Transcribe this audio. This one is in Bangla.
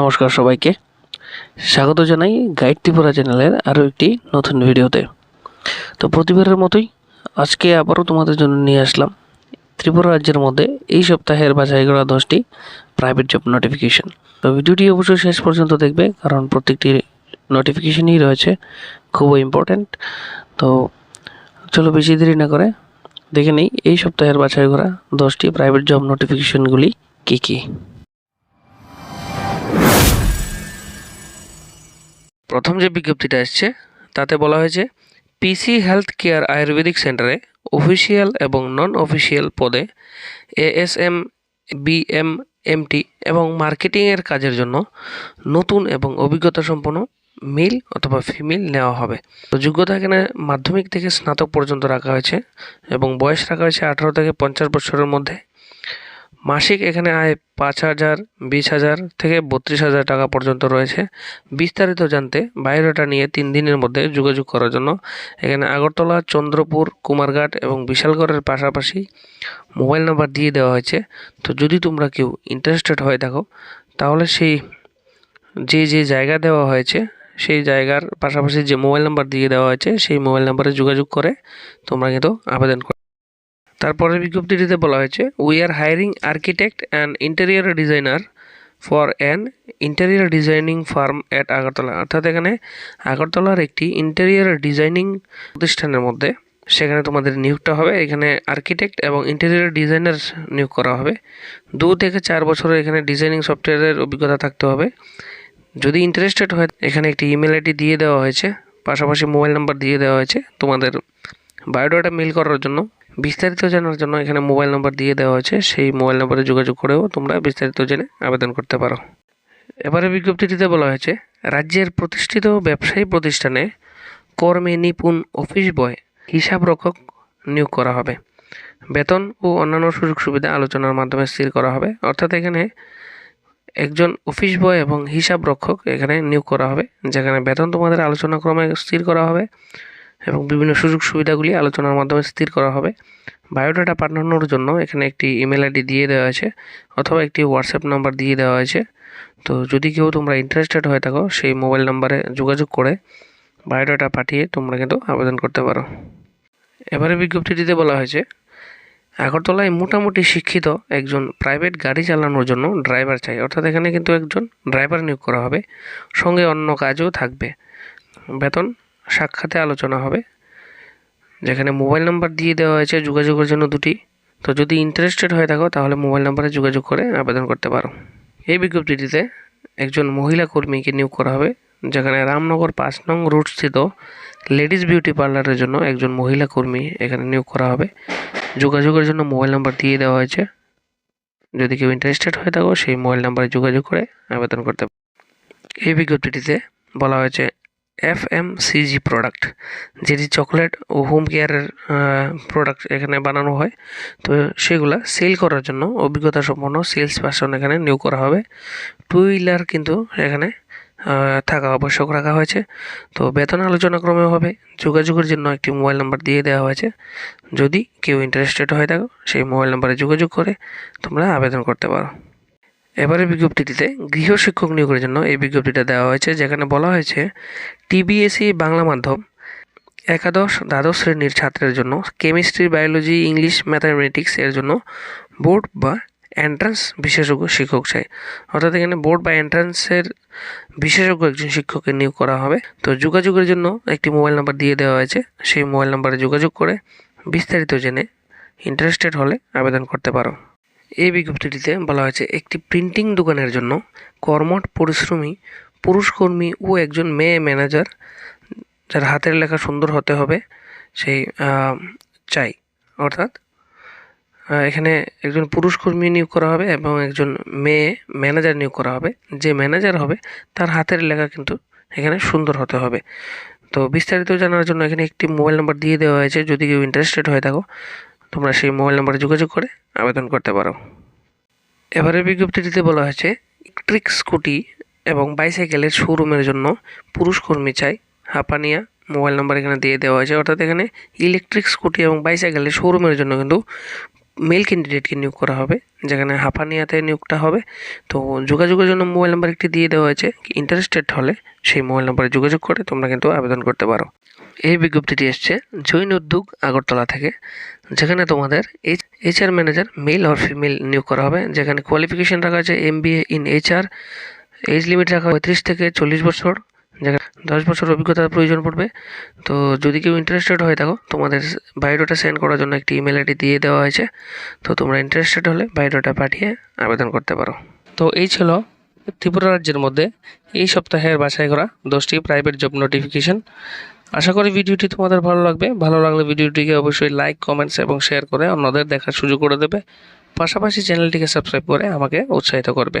নমস্কার সবাইকে। স্বাগত জানাই গাইড ত্রিপুরা চ্যানেলের আরও একটি নতুন ভিডিওতে। তো প্রতিবারের মতোই আজকে আবারও তোমাদের জন্য নিয়ে আসলাম ত্রিপুরা রাজ্যের মধ্যে এই সপ্তাহের বাছাই করা দশটি প্রাইভেট জব নোটিফিকেশন তো ভিডিওটি অবশ্যই শেষ পর্যন্ত দেখবে, কারণ প্রত্যেকটি নোটিফিকেশনই রয়েছে, খুবই ইম্পর্ট্যান্ট তো চলো বেশি দেরি না করে দেখে নেই এই সপ্তাহের বাছাই করা দশটি প্রাইভেট জব নোটিফিকেশনগুলি কী কী। প্রথম যে বিজ্ঞপ্তিটা এসছে তাতে বলা হয়েছে পিসি হেলথ কেয়ার আয়ুর্বেদিক সেন্টারে অফিসিয়াল এবং নন অফিসিয়াল পদে এএসএম বিএম এমটি এবং মার্কেটিংয়ের কাজের জন্য নতুন এবং অভিজ্ঞতা সম্পন্ন মেল অথবা ফিমেল নেওয়া হবে। তো যোগ্যতা এখানে মাধ্যমিক থেকে স্নাতক পর্যন্ত রাখা হয়েছে এবং বয়স রাখা হয়েছে আঠারো থেকে পঞ্চাশ বছরের মধ্যে। মাসিক এখানে আয় পাঁচ হাজার, বিশ হাজার থেকে বত্রিশ হাজার টাকা পর্যন্ত রয়েছে। বিস্তারিত জানতে বায়োডাটা নিয়ে তিন দিনের মধ্যে যোগাযোগ করার জন্য এখানে আগরতলা, চন্দ্রপুর, কুমারঘাট এবং বিশালগড়ের পাশাপাশি মোবাইল নাম্বার দিয়ে দেওয়া হয়েছে। তো যদি তোমরা কেউ ইন্টারেস্টেড হয়ে থাকো, তাহলে সেই যে যে জায়গা দেওয়া হয়েছে, সেই জায়গার পাশাপাশি যে মোবাইল নাম্বার দিয়ে দেওয়া হয়েছে, সেই মোবাইল নাম্বারে যোগাযোগ করে তোমরা কিন্তু আবেদন করো তারপরের বিজ্ঞপ্তিটিতে বলা হয়েছে we are hiring architect and interior designer for an interior designing firm at Agartala অর্থাৎ এখানে আগরতলার একটি ইন্টেরিয়ার ডিজাইনিং প্রতিষ্ঠানের মধ্যে, সেখানে তোমাদের নিয়োগটা হবে। এখানে আর্কিটেক্ট এবং ইন্টেরিয়ার ডিজাইনার নিয়োগ করা হবে। দু থেকে চার বছরের এখানে ডিজাইনিং সফটওয়্যারের অভিজ্ঞতা থাকতে হবে। যদি ইন্টারেস্টেড হয়, এখানে একটি ইমেল আইডি দিয়ে দেওয়া হয়েছে। পাশাপাশি মোবাইল নাম্বার দিয়ে দেওয়া হয়েছে তোমাদের। বায়োডাটা মেল করার জন্য বিস্তারিত জানার জন্য এখানে মোবাইল নম্বর দিয়ে দেওয়া হয়েছে। সেই মোবাইল নম্বরে যোগাযোগ করেও তোমরা বিস্তারিত জেনে আবেদন করতে পারো। এবারে বিজ্ঞপ্তিটিতে বলা হয়েছে, রাজ্যের প্রতিষ্ঠিত ব্যবসায়ী প্রতিষ্ঠানে কর্মে নিপুণ অফিস বয় হিসাব রক্ষক নিয়োগ করা হবে। বেতন ও অন্যান্য সুযোগ সুবিধা আলোচনার মাধ্যমে স্থির করা হবে। অর্থাৎ এখানে একজন অফিস বয় এবং হিসাব রক্ষক এখানে নিয়োগ করা হবে, যেখানে বেতন তোমাদের আলোচনা ক্রমে স্থির করা হবে। এবং বিভিন্ন সুযোগ সুবিধাগুলি আলোচনার মাধ্যমে স্থির করা হবে। বায়োডাটা পাঠানোর জন্য এখানে একটি ইমেল আইডি দিয়ে দেওয়া আছে অথবা একটি হোয়াটসঅ্যাপ নাম্বার দিয়ে দেওয়া আছে। তো যদি কেউ তোমরা ইন্টারেস্টেড হয়ে থাকো, সেই মোবাইল নাম্বারে যোগাযোগ করে বায়োডাটা পাঠিয়ে তোমরা কিন্তু আবেদন করতে পারো। এবারে বিজ্ঞপ্তিটিতে বলা হয়েছে, আগরতলায় মোটামুটি শিক্ষিত একজন প্রাইভেট গাড়ি চালানোর জন্য ড্রাইভার চাই। অর্থাৎ এখানে কিন্তু একজন ড্রাইভার নিয়োগ করা হবে। সঙ্গে অন্য কাজও থাকবে। বেতন সাক্ষাতে আলোচনা হবে, যেখানে মোবাইল নাম্বার দিয়ে দেওয়া হয়েছে যোগাযোগের জন্য দুটি। তো যদি ইন্টারেস্টেড হয়ে থাকো, তাহলে মোবাইল নাম্বারে যোগাযোগ করে আবেদন করতে পারো। এই বিজ্ঞপ্তিটিতে একজন মহিলা কর্মীকে নিয়োগ করা হবে, যেখানে রামনগর পাঁচ নং রুট স্থিত লেডিস বিউটি পার্লারের জন্য একজন মহিলা কর্মী এখানে নিয়োগ করা হবে। যোগাযোগের জন্য মোবাইল নাম্বার দিয়ে দেওয়া হয়েছে। যদি কেউ ইন্টারেস্টেড হয়ে থাকো, সেই মোবাইল নাম্বারে যোগাযোগ করে আবেদন করতে এই বিজ্ঞপ্তিটিতে বলা হয়েছে এফ এম সিজি প্রোডাক্ট যেটি চকলেট ও হোম কেয়ারের প্রোডাক্ট এখানে বানানো হয়। তো সেগুলা সেল করার জন্য অভিজ্ঞতা সম্পন্ন সেলস পার্সন এখানে নিয়োগ করা হবে। টু হুইলার কিন্তু এখানে থাকা আবশ্যক রাখা হয়েছে। তো বেতন আলোচনা ক্রমে হবে। যোগাযোগের জন্য একটি মোবাইল নাম্বার দিয়ে দেওয়া হয়েছে। যদি কেউ ইন্টারেস্টেড হয়ে থাকো, সেই মোবাইল নাম্বারে যোগাযোগ করে তোমরা আবেদন করতে পারো। এবারে বিজ্ঞপ্তিটিতে গৃহ শিক্ষক নিয়োগের জন্য এই বিজ্ঞপ্তিটা দেওয়া হয়েছে, যেখানে বলা হয়েছে টিবিএসই বাংলা মাধ্যম, একাদশ দ্বাদশ শ্রেণির ছাত্রের জন্য, কেমিস্ট্রি, বায়োলজি, ইংলিশ, ম্যাথামেটিক্স এর জন্য বোর্ড বা এন্ট্রান্স বিশেষজ্ঞ শিক্ষক চাই। অর্থাৎ এখানে বোর্ড বা এন্ট্রান্সের বিশেষজ্ঞ একজন শিক্ষককে নিয়োগ করা হবে। তো যোগাযোগের জন্য একটি মোবাইল নাম্বার দিয়ে দেওয়া হয়েছে। সেই মোবাইল নাম্বারে যোগাযোগ করে বিস্তারিত জেনে ইন্টারেস্টেড হলে আবেদন করতে পারো। এই বিজ্ঞপ্তিটিতে বলা হয়েছে, একটি প্রিন্টিং দোকানের জন্য কর্মট পরিশ্রমী পুরুষ কর্মী ও একজন মেয়ে ম্যানেজার যার হাতের লেখা সুন্দর হতে হবে, সেই চাই, অর্থাৎ এখানে একজন পুরুষ কর্মী নিয়োগ করা হবে এবং একজন মেয়ে ম্যানেজার নিয়োগ করা হবে। যে ম্যানেজার হবে, তার হাতের লেখা কিন্তু এখানে সুন্দর হতে হবে। তো বিস্তারিত জানার জন্য এখানে একটি মোবাইল নাম্বার দিয়ে দেওয়া হয়েছে। যদি কেউ ইন্টারেস্টেড হয়ে থাকো, তোমরা সেই মোবাইল নাম্বারে যোগাযোগ করে আবেদন করতে পারো। এবারে বিজ্ঞপ্তিটিতে বলা হয়েছে ইলেকট্রিক স্কুটি এবং বাইসাইকেলের শোরুমের জন্য পুরুষ কর্মী চাই। হাঁপানিয়া মোবাইল নাম্বার এখানে দিয়ে দেওয়া হয়েছে অর্থাৎ এখানে ইলেকট্রিক স্কুটি এবং বাইসাইকেলের শোরুমের জন্য কিন্তু মেল ক্যান্ডিডেটকে নিয়োগ করা হবে, যেখানে হাফানিয়াতে নিয়োগটা হবে। তো যোগাযোগের জন্য মোবাইল নাম্বার একটি দিয়ে দেওয়া হয়েছে। ইন্টারেস্টেড হলে সেই মোবাইল নাম্বারে যোগাযোগ করে তোমরা কিন্তু আবেদন করতে পারো। এই বিজ্ঞপ্তিটি এসছে জৈন উদ্যোগ আগরতলা থেকে, যেখানে তোমাদের এইচ এইচআর ম্যানেজার মেল আর ফিমেল নিয়োগ করা হবে, যেখানে কোয়ালিফিকেশন রাখা আছে M B A in HR age limit রাখা পঁয়ত্রিশ থেকে চল্লিশ বছর, যেখানে দশ বছর অভিজ্ঞতার প্রয়োজন পড়বে। তো যদি কেউ ইন্টারেস্টেড হয়ে থাকো তোমাদের বায়োডাটা সেন্ড করার জন্য একটি ইমেল আইডি দিয়ে দেওয়া হয়েছে। তো তোমরা ইন্টারেস্টেড হলে বায়োডাটা পাঠিয়ে আবেদন করতে পারো। তো এই ছিল ত্রিপুরা রাজ্যের মধ্যে এই সপ্তাহের বাছাই করা দশটি প্রাইভেট জব নোটিফিকেশন আশা করি ভিডিওটি তোমাদের ভালো লাগবে। ভালো লাগলে ভিডিওটিকে অবশ্যই লাইক কমেন্টস এবং শেয়ার করে অন্যদের দেখার সুযোগ করে দেবে। পাশাপাশি চ্যানেলটিকে সাবস্ক্রাইব করে আমাকে উৎসাহিত করবে।